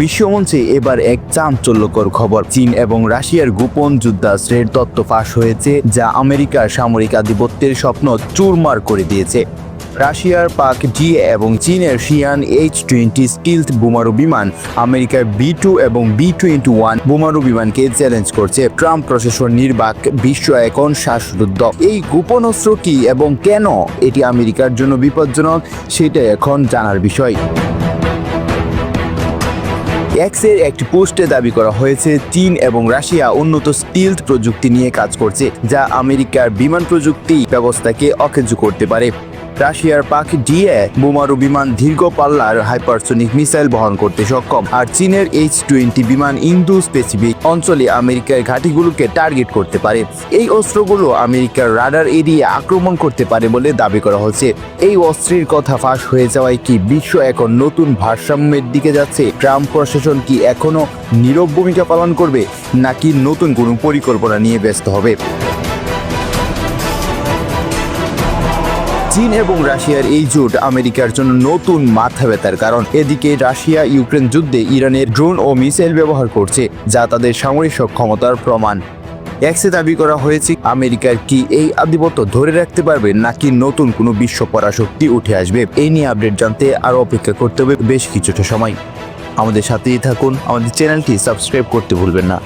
বিশ্বমঞ্চে এবার এক চাঞ্চল্যকর খবর। চীন এবং রাশিয়ার গোপন যুদ্ধাস্ত্রের তত্ত্ব ফাঁস হয়েছে, যা আমেরিকার সামরিক আধিপত্যের স্বপ্ন চুরমার করে দিয়েছে। রাশিয়ার পাক জি এবং চীনের শিয়ান এইচ টোয়েন্টি স্টিলথ বোমারু বিমান আমেরিকার বি টু এবং বি টোয়েন্টি ওয়ান বোমারু বিমানকে চ্যালেঞ্জ করছে। ট্রাম্প প্রশাসন নির্বাক বিশ্ব এখন শ্বাসরুদ্ধ। এই গোপন অস্ত্র কি এবং কেন এটি আমেরিকার জন্য বিপজ্জনক সেটা এখন জানার বিষয়। এক্সের একটি পোস্টে দাবি করা হয়েছে, চীন এবং রাশিয়া উন্নত স্টিলথ প্রযুক্তি নিয়ে কাজ করছে, যা আমেরিকার বিমান প্রযুক্তি ব্যবস্থাকে অকেজ করতে পারে। রাশিয়ার পাক ডিএ বোমারু বিমান দীর্ঘ পাল্লার হাইপারসোনিক মিসাইল বহন করতে সক্ষম। আর চীনের এইচ টোয়েন্টি বিমান ইন্দো স্পেসিফিক অঞ্চলে আমেরিকার ঘাঁটিগুলোকে টার্গেট করতে পারে। এই অস্ত্রগুলো আমেরিকার রাডার এরিয়ে আক্রমণ করতে পারে বলে দাবি করা হচ্ছে। এই অস্ত্রের কথা ফাঁস হয়ে যাওয়ায় কি বিশ্ব এখন নতুন ভারসাম্যের দিকে যাচ্ছে? ট্রাম্প প্রশাসন কি এখনও নীরব ভূমিকা পালন করবে? নাকি নতুন কোনো পরিকল্পনা নিয়ে ব্যস্ত হবে? চীন এবং রাশিয়ার এই জোট আমেরিকার জন্য নতুন মাথা ব্যথার কারণ। এদিকে রাশিয়া ইউক্রেন যুদ্ধে ইরানের ড্রোন ও মিসাইল ব্যবহার করছে, যা তাদের সামরিক সক্ষমতার প্রমাণ। এক্সে দাবি করা হয়েছে, আমেরিকার কি এই আধিপত্য ধরে রাখতে পারবে, নাকি নতুন কোনো বিশ্ব পরাশক্তি উঠে আসবে? এই নিয়ে আপডেট জানতে আরও অপেক্ষা করতে হবে বেশ কিছুটা সময়। আমাদের সাথেই থাকুন, আমাদের চ্যানেলটি সাবস্ক্রাইব করতে ভুলবেন না।